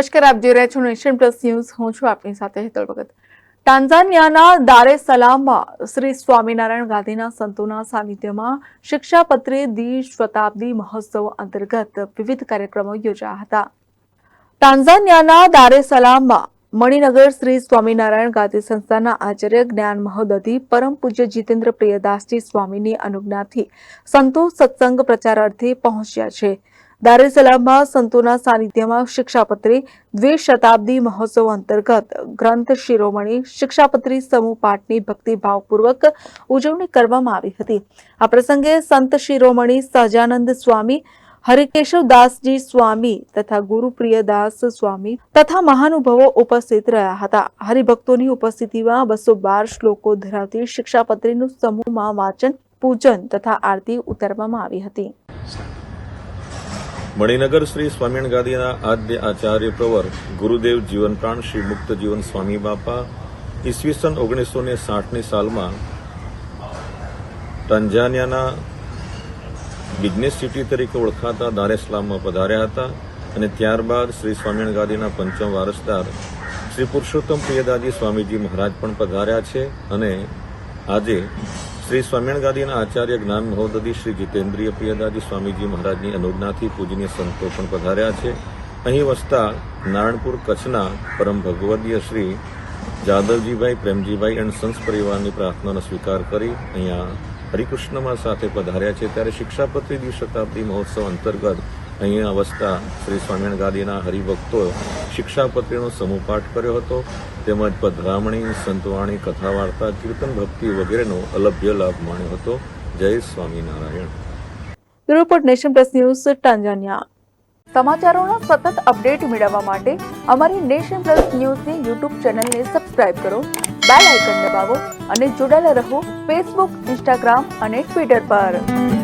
નમસ્કાર, આપ જોઈ રહ્યા છો નેશન પ્લસ ન્યૂઝ. હું છું આપની સાથે હેતલ ભગત. ટાંઝાનિયાના દારે સલામમાં શ્રી સ્વામિનારાયણ ગાંધીના સંતોના સાનિધ્યમાં શિક્ષાપત્રી દ્વિશતાબ્દી મહોત્સવ અંતર્ગત વિવિધ કાર્યક્રમો યોજાયા હતા. ટાંઝાનિયાના દારે સલામમાં મણિનગર શ્રી સ્વામિનારાયણ ગાંધી સંસ્થાના આચાર્ય જ્ઞાન મહોદધિ, પરમ પૂજ્ય જીતેન્દ્ર પ્રિયદાસજી સ્વામીની અનુજ્ઞાથી સંતો સત્સંગ પ્રચારાર્થે પહોંચ્યા છે. દારે સલામમાં સંતોના સાનિધ્યમાં શિક્ષાપત્રી દ્વિશતાબ્દી મહોત્સવ અંતર્ગત ગ્રંથ શિરોમણી શિક્ષાપત્રી સમૂહ પાઠની ભક્તિભાવપૂર્વક ઉજવણી કરવામાં આવી હતી. આ પ્રસંગે સંત શિરોમણી સહજાનંદ સ્વામી હરિકેશવદાસજી સ્વામી તથા ગુરુપ્રિયદાસ સ્વામી તથા મહાનુભાવો ઉપસ્થિત રહ્યા હતા. હરિભક્તોની ઉપસ્થિતિમાં બસો બાર શ્લોકો ધરાવતી શિક્ષાપત્રીનું સમૂહમાં વાંચન, પૂજન તથા આરતી ઉતારવામાં આવી હતી. મણિનગર શ્રી સ્વામિનારાયણ ગાદીના આદ્ય આચાર્ય પ્રવર ગુરુદેવ જીવનપ્રાણ શ્રી મુક્ત જીવન સ્વામી બાપા ઈસવીસન ઓગણીસો ને સાઠની સાલમાં ટાંઝાનિયાના બિઝનેસ સિટી તરીકે ઓળખાતા દારેસ્લામમાં પધાર્યા હતા અને ત્યારબાદ શ્રી સ્વામિનારાયણ ગાદીના પંચમ વારસદાર શ્રી પુરુષોત્તમ પ્રિયદાજી સ્વામીજી મહારાજ પણ પધાર્યા છે અને આજે શ્રી સ્વામિનારાયણ ગાદીના આચાર્ય જ્ઞાન મહોદધિ શ્રી જીતેન્દ્રિય પ્રિયદાજી સ્વામીજી મહારાજની અનુજ્ઞાથી પૂજનીય સંતો પણ પધાર્યા છે. અહીં વસતા નારાયણપુર કચ્છના પરમ ભગવદીય શ્રી જાદવજીભાઈ, પ્રેમજીભાઈ એન્ડ સંસ પરિવારની પ્રાર્થનાનો સ્વીકાર કરી અહીંયા હરિકૃષ્ણમાં સાથે પધાર્યા છે. ત્યારે શિક્ષાપત્રી દ્વિશતાબ્દી મહોત્સવ અંતર્ગત અહીંયા વસતા શ્રી સ્વામિનારાયણ ગાદીના હરિભક્તો શિક્ષાપત્રીનો સમૂહ પાઠ કર્યો હતો. તેમજ પધરામણી સંતવાણી કથા વાર્તા કીર્તન ભક્તિ વગેરેનો અલભ્ય લાભ માણ્યો હતો. જય Swaminarayan. Report nation plus news Tanzania સમાચારોના સતત અપડેટ મેળવવા માટે અમારી નેશન પ્લસ ન્યૂઝની યુટ્યુબ ચેનલને સબસ્ક્રાઇબ કરો, બેલ આઇકન દબાવો અને જોડાયેલા રહો ફેસબુક, ઇન્સ્ટાગ્રામ અને ટ્વિટર પર.